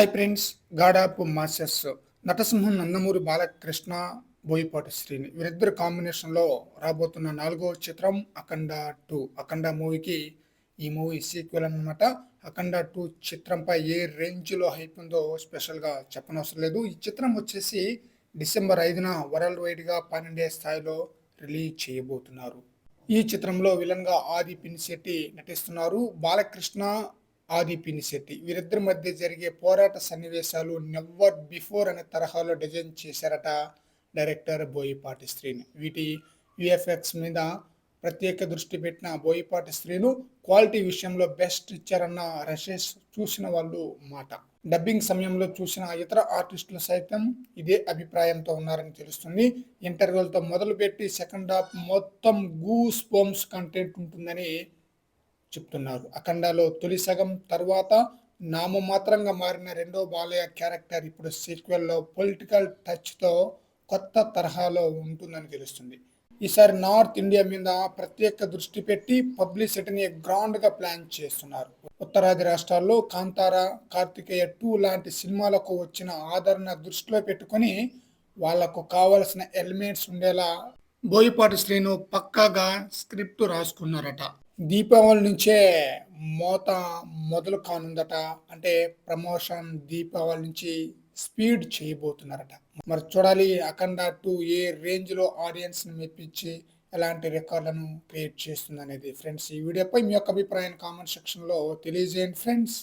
Hi friends గాడాపు masters నటసింహం నందమూరి బాలకృష్ణ బోయపాటి శ్రీని వీరిద్దరు కాంబినేషన్లో రాబోతున్న నాలుగో చిత్రం అఖండ టూ అఖండ మూవీకి ఈ మూవీ సీక్వెల్ అన్నమాట. అఖండ టూ చిత్రంపై ఏ రేంజ్లో హైప్ ఉందో స్పెషల్గా చెప్పనవసరం లేదు. ఈ చిత్రం వచ్చేసి డిసెంబర్ ఐదున వరల్డ్ వైడ్గా పన్నెండే స్థాయిలో రిలీజ్ చేయబోతున్నారు. ఈ చిత్రంలో విలన్గా ఆది పినిశెట్టి నటిస్తున్నారు. బాలకృష్ణ ఆది పినిశెట్టి వీరిద్దరి మధ్య జరిగే పోరాట సన్నివేశాలు నెవర్ బిఫోర్ అనే తరహాలో డిజైన్ చేశారట డైరెక్టర్ బోయిపాటి శ్రీని. వీటి విఎఫ్ఎక్స్ మీద ప్రత్యేక దృష్టి పెట్టిన బోయిపాటి శ్రీను క్వాలిటీ విషయంలో బెస్ట్ ఇచ్చారన్న రషేష్ చూసిన వాళ్ళు మాట. డబ్బింగ్ సమయంలో చూసిన ఇతర ఆర్టిస్టులు సైతం ఇదే అభిప్రాయంతో ఉన్నారని తెలుస్తుంది. ఇంటర్వెల్తో మొదలుపెట్టి సెకండ్ హాఫ్ మొత్తం గూస్ బోమ్స్ కంటెంట్ ఉంటుందని చెప్తున్నారు. అఖండాలో తొలి సగం తర్వాత నామమాత్రంగా మారిన రెండో బాలయ్య క్యారెక్టర్ ఇప్పుడు సీక్వెల్లో పొలిటికల్ టచ్తో కొత్త తరహాలో ఉంటుందని తెలుస్తుంది. ఈసారి నార్త్ ఇండియా మీద ప్రత్యేక దృష్టి పెట్టి పబ్లిసిటీని గ్రాండ్గా ప్లాన్ చేస్తున్నారు. ఉత్తరాది రాష్ట్రాల్లో కాంతారా కార్తికేయ టూ లాంటి సినిమాలకు వచ్చిన ఆదరణ దృష్టిలో పెట్టుకొని వాళ్ళకు కావలసిన ఎలిమెంట్స్ ఉండేలా బోయపాటి శ్రీను పక్కాగా స్క్రిప్ట్ రాసుకున్నారట. దీపావళి నుంచే మోత మొదలు కానుందట. అంటే ప్రమోషన్ దీపావళి నుంచి స్పీడ్ చేయబోతున్నారట. మరి చూడాలి అఖండ టూ ఏ రేంజ్లో ఆడియన్స్ని మెప్పించి ఎలాంటి రికార్డులను క్రియేట్ చేస్తుంది అనేది ఫ్రెండ్స్ ఈ వీడియోపై మీ యొక్క అభిప్రాయాన్ని కామెంట్ సెక్షన్లో తెలియజేయండి ఫ్రెండ్స్.